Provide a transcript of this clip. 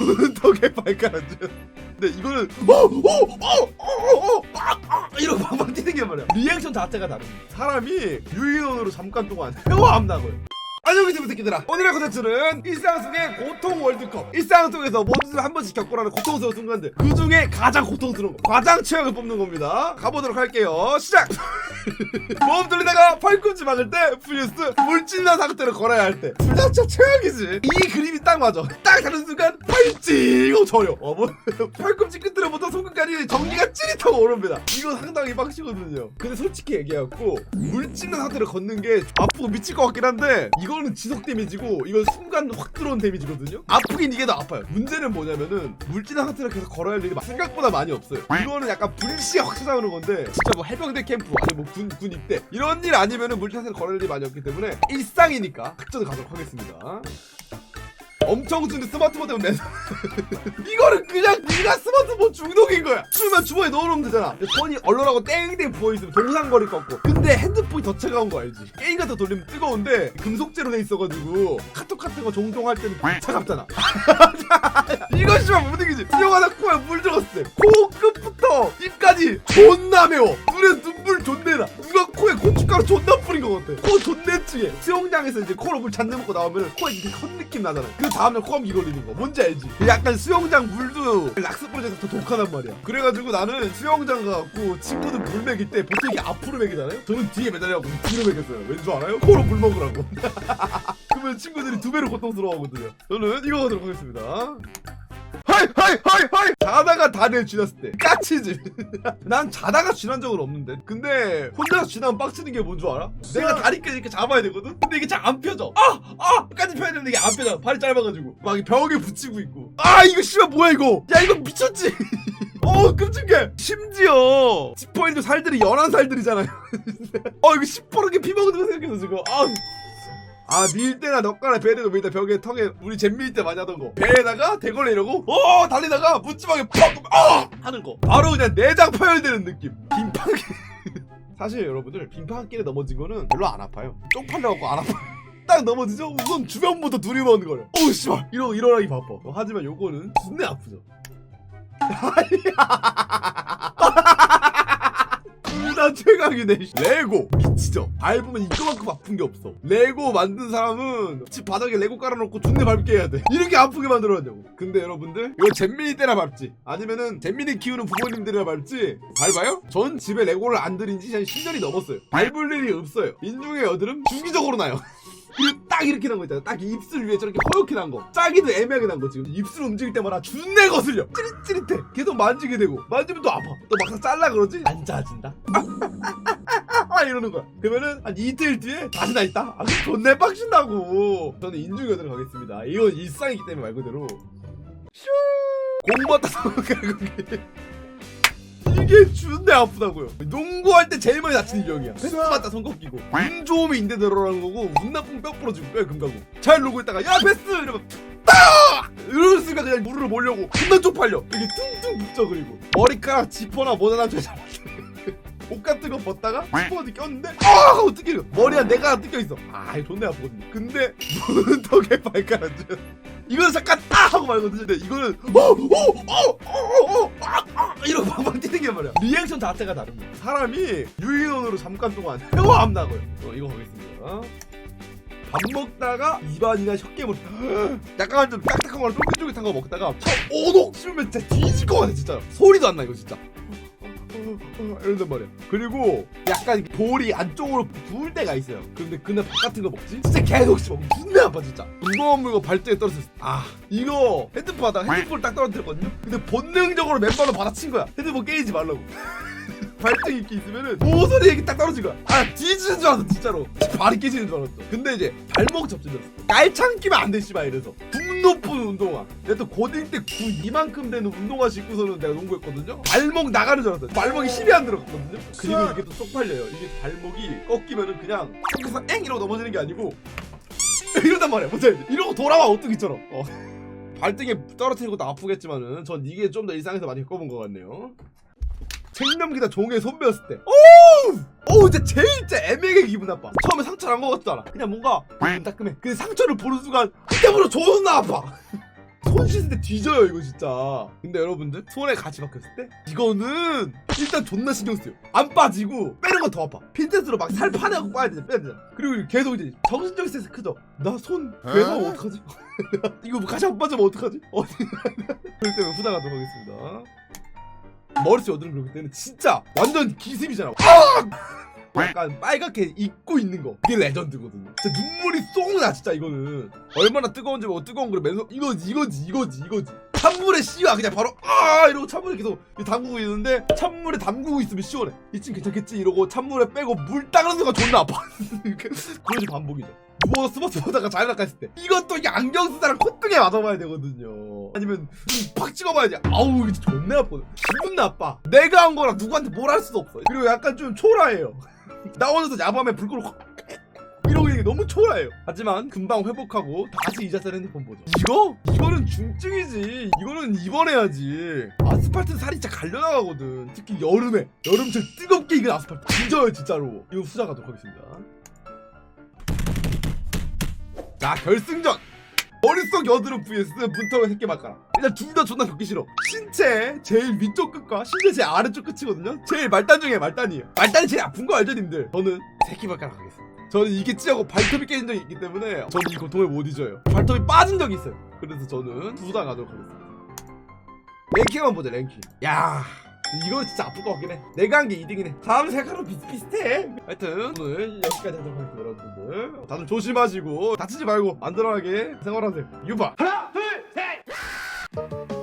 문턱에 발가락질. 근데 이거는 어어어어어 이러고 방방 뛰는 게 말이야. 리액션 자체가 다릅니다. 사람이 유인원으로 잠깐 동안. 안녕히 계세요 새끼들아 오늘의 컨텐츠는 일상 속의 고통 월드컵 일상 속에서 모두들 한 번씩 겪고라는 고통스러운 순간들 그 중에 가장 고통스러운 거 가장 최악을 뽑는 겁니다 가보도록 할게요 시작 몸 돌리다가 팔꿈치 막을 때 vs 물진난 상태로 걸어야 할 때. 둘 다 진짜 최악이지. 이 그림이 딱 맞아. 딱 다른 순간 팔찌고 저려. 어, 뭐, 팔꿈치 끝으로부터 손끝까지 전기가 찌릿하고 오릅니다. 이거 상당히 빡치거든요. 근데 솔직히 얘기해갖고 물진난 상태로 걷는 게 아프고 미칠 것 같긴 한데 이거는 지속 데미지고 이건 순간 확 들어온 데미지거든요. 아프긴 이게 더 아파요. 문제는 뭐냐면은 물진난 상태로 계속 걸어야 할 일이 생각보다 많이 없어요. 이거는 약간 불시에 확 찾아오는 건데 진짜 뭐 해병대 캠프 아니 뭐군 군 입대. 이런 일 아니면은 걸어야 할 일이 많이 없기 때문에 일상이니까 작전을 가도록 하겠습니다. 엄청 쓰는 스마트폰 때문에 이거는 그냥 네가 스마트폰 중독인 거야. 추우면 주머니에 넣어놓으면 되잖아. 손이 얼얼하고 땡땡 부어있으면 동상거릴 것 같고. 근데 핸드폰이 더 차가운 거 알지? 게임 같은 거 돌리면 뜨거운데 금속재로 돼 있어가지고 카톡 같은 거 종종 할 때는 차갑잖아. 이거 씨발 못 이기지. 수영하다 코에 물 들어갔을 때 코 끝부터 입까지 존나 매워. 눈에 눈 물 존내나. 누가 코에 고춧가루 존나 뿌린 것 같아. 코 존내 찌게 수영장에서 이제 코로 물 잔뜩 먹고 나오면 코에 이렇게 컨 느낌 나잖아. 그 다음날 코감기 걸리는 거. 뭔지 알지? 약간 수영장 물도 락스 프로젝트 더 독하단 말이야. 그래가지고 나는 수영장 가갖고 친구들 물 먹일 때 보통 이게 앞으로 먹이잖아요? 저는 뒤에 매달려갖고 뒤로 먹였어요. 왠 줄 알아요? 코로 물 먹으라고. 그러면 친구들이 두 배로 고통스러워하거든요. 저는 이거 하도록 하겠습니다 하이 하이 하이 자다가 다들 쥐났을 때. 까치지 난 자다가 쥐난 적은 없는데. 근데 혼자서 쥐나면 빡치는 게 뭔 줄 알아? 내가 다리까지 이렇게 잡아야 되거든? 근데 이게 잘 안 펴져. 아! 아! 까지 펴야 되는데 이게 안 펴져. 발이 짧아가지고. 막 벽에 붙이고 있고. 아 이거 씨발 뭐야 이거? 야 이거 미쳤지? 어 끔찍해. 심지어 지퍼인도 살들이 연한 살들이잖아요. 어 이거 시퍼렇게 피 먹는 거 생각해서 지금. 아 아밀 때나 넉가나 배에 대고 밀다 벽에 턱에 우리 잼밀 때 많이 하던 거. 배에다가 대걸레 이러고 어 달리다가 묻지막에 퍽 어! 하는 거. 바로 그냥 내장 파열되는 느낌. 빈판길 사실 여러분들 빈판길에 넘어진 거는 별로 안 아파요. 쪽 팔려갖고 안 아파요. 딱 넘어지죠? 우선 주변부터 두리번 거려 어우 씨발. 이러고 일어나기 바빠. 어, 하지만 요거는 존내 아프죠. 둘다 최강이네 씨. 레고! 미치죠. 밟으면 이거만큼 아픈 게 없어. 레고 만든 사람은 집 바닥에 레고 깔아놓고 존내 밟게 해야 돼. 이렇게 아프게 만들어놨냐고. 근데 여러분들 이거 잼민이 때나 밟지. 아니면은 잼민이 키우는 부모님들이나 밟지. 밟아요? 전 집에 레고를 안 들인 지 한 10년이 넘었어요. 밟을 일이 없어요. 인중의 여드름 주기적으로 나요 딱 이렇게 난 거 있잖아. 딱 입술 위에 저렇게 허옇게 난 거. 짜기도 애매하게 난 거 지금. 입술 움직일 때마다 준내 거슬려. 찌릿찌릿해. 계속 만지게 되고. 만지면 또 아파. 또 막상 잘라 그러지? 안 짜진다. 아 이러는 거야. 그러면은 한 이틀 뒤에 다시 나 있다. 아 존내 빡친다고. 저는 인중여드름 가겠습니다. 이건 일상이기 때문에 말 그대로. 슈. 공부하다 생각하고 이게 준내 아프다고요. 농구할 때 제일 많이 다치는 기억이야. 패스 맞다 손 꺾이고. 운 좋으면 인대 늘어나는 거고 운 나쁘면 뼈 부러지고 뼈 금가고. 잘 놀고 있다가 야 패스 이러면 딱! 이럴 수가 그냥 무릎을 몰려고 존나 쪽팔려. 이게 퉁퉁 붙죠 그리고. 머리카락 지퍼나 뭐나 저옷 같은 거 벗다가 지퍼 어디 꼈는데 아 하고 뜯겨 머리 한 내가 뜯겨 있어. 아 존나 아프거든요. 근데 문턱에 발가락질 이거는 잠깐 딱 하고 말거든요 근데 이거는 어어어어어 이러고 방방 뛰는 게 말이야 리액션 자체가 다릅니다. 사람이 유인원으로 잠깐 동안 폐화암 나고요 어, 이거 가겠습니다. 밥 먹다가 입안이나 혓개물 약간 좀 딱딱한 거랑 쫄깃쫄깃한 거 먹다가 저 오독 씹으면 진짜 뒤질 것 같아 진짜. 소리도 안 나 이거 진짜 이런단 말이야. 그리고 약간 볼이 안쪽으로 부을 때가 있어요. 근데 그날 밥 같은 거 먹지? 진짜 계속 씹어 존나 아파 진짜. 무거운 물건 발등에 떨어졌어. 아 이거 핸드폰 하다가 핸드폰을 딱 떨어뜨렸거든요? 근데 본능적으로 맨발로 받아친 거야. 핸드폰 깨지지 말라고 발등 이렇게 있으면은 모서리 이렇게 딱 떨어진 거야. 아 뒤지는 줄 알았어 진짜로. 발이 깨지는 줄 알았어. 근데 이제 발목 접질렸어. 깔창 끼면 안 돼 씨발 이래서. 굽 높은 운동화. 내가 또 고딩 때 구 이만큼 되는 운동화 신고서는 내가 농구했거든요. 발목 나가는 줄 알았어. 발목이 힘이 안 들어갔거든요. 그리고 이게 또 쪽팔려요. 이게 발목이 꺾이면은 그냥 그래서 엥! 이러고 넘어지는 게 아니고 이러단 말이야 알지 이러고 돌아와 오뚜기처럼. 어. 발등에 떨어뜨리는 것도 아프겠지만은 전 이게 좀 더 일상에서 많이 겪어본 것 같네요 책 넘기다 종이에 손 베었을 때. 오우! 어우 진짜 제일 진짜 애매하게 기분 나빠. 처음에 상처를 안 먹었잖아. 그냥 뭔가 따끔해. 근데 상처를 보는 순간 그때부터 존나 아파. 손 씻을 때 뒤져요 이거 진짜. 근데 여러분들 손에 같이 박혔을 때 이거는 일단 존나 신경 쓰여. 안 빠지고 빼는 건 더 아파. 핀셋으로 막 살 파내고 빠야 되잖아 빼야 되잖아. 그리고 계속 이제 정신적 스트레스 크죠. 나 손 괴사하면 어떡하지? 이거 뭐 같이 안 빠지면 어떡하지? 어, 그럴 때는 후다가도록 하겠습니다 머릿속 여드름 그럴 때는 진짜 완전 기습이잖아. 아! 약간 빨갛게 입고 있는 거. 그게 레전드거든요. 진짜 눈물이 쏙 나 진짜 이거는. 얼마나 뜨거운지 뭐 뜨거운 걸 맨손 이거지 이거지 이거지 이거지. 찬물에 씨와 그냥 바로 아! 이러고 찬물에 계속 담그고 있는데 찬물에 담그고 있으면 시원해. 이쯤 괜찮겠지? 이러고 찬물에 빼고 물 따르는 순간 존나 아파. 그러지 반복이죠. 누워 스마트 보다가 자연학과 했을 때. 이것도 안경 쓴 사람 콧등에 맞아봐야 되거든요 아니면 팍 찍어봐야지. 아우 이거 존나 아파 기분 나빠. 내가 한 거랑 누구한테 뭘 할 수도 없어 그리고 약간 좀 초라해요. 나 혼자서 야밤에 불 끄고 이러고 이게 너무 초라해요. 하지만 금방 회복하고 다시 이 자세로 핸드폰 보죠. 이거? 이거는 중증이지. 이거는 입원해야지. 아스팔트 살이 진짜 갈려나가거든. 특히 여름에. 여름철 뜨겁게 익은 아스팔트. 뒤져요 진짜로. 이거 후자 가도록 하겠습니다. 자 결승전 머릿속 여드름 vs 문턱의 새끼 발가락 일단 둘 다 존나 겪기 싫어. 신체 제일 위쪽 끝과 신체 제일 아래쪽 끝이거든요? 제일 말단 중에 말단이에요. 말단이 제일 아픈 거 알죠 님들? 저는 새끼 발가락 하겠습니다. 저는 이게 찌하고 발톱이 깨진 적이 있기 때문에 저는 이 고통을 못 잊어요. 발톱이 빠진 적이 있어요. 그래서 저는 두다 가도록 하겠습니다. 랭킹 한번 보자 랭킹. 야 이거 진짜 아플 것 같긴 해. 내가 한 게 2등이네. 다음 색깔로 비슷비슷해. 하여튼 오늘 여기까지 하도록 하겠습니다 여러분들. 다들 조심하시고 다치지 말고 안전하게 생활하세요. 유바. 하나 둘 셋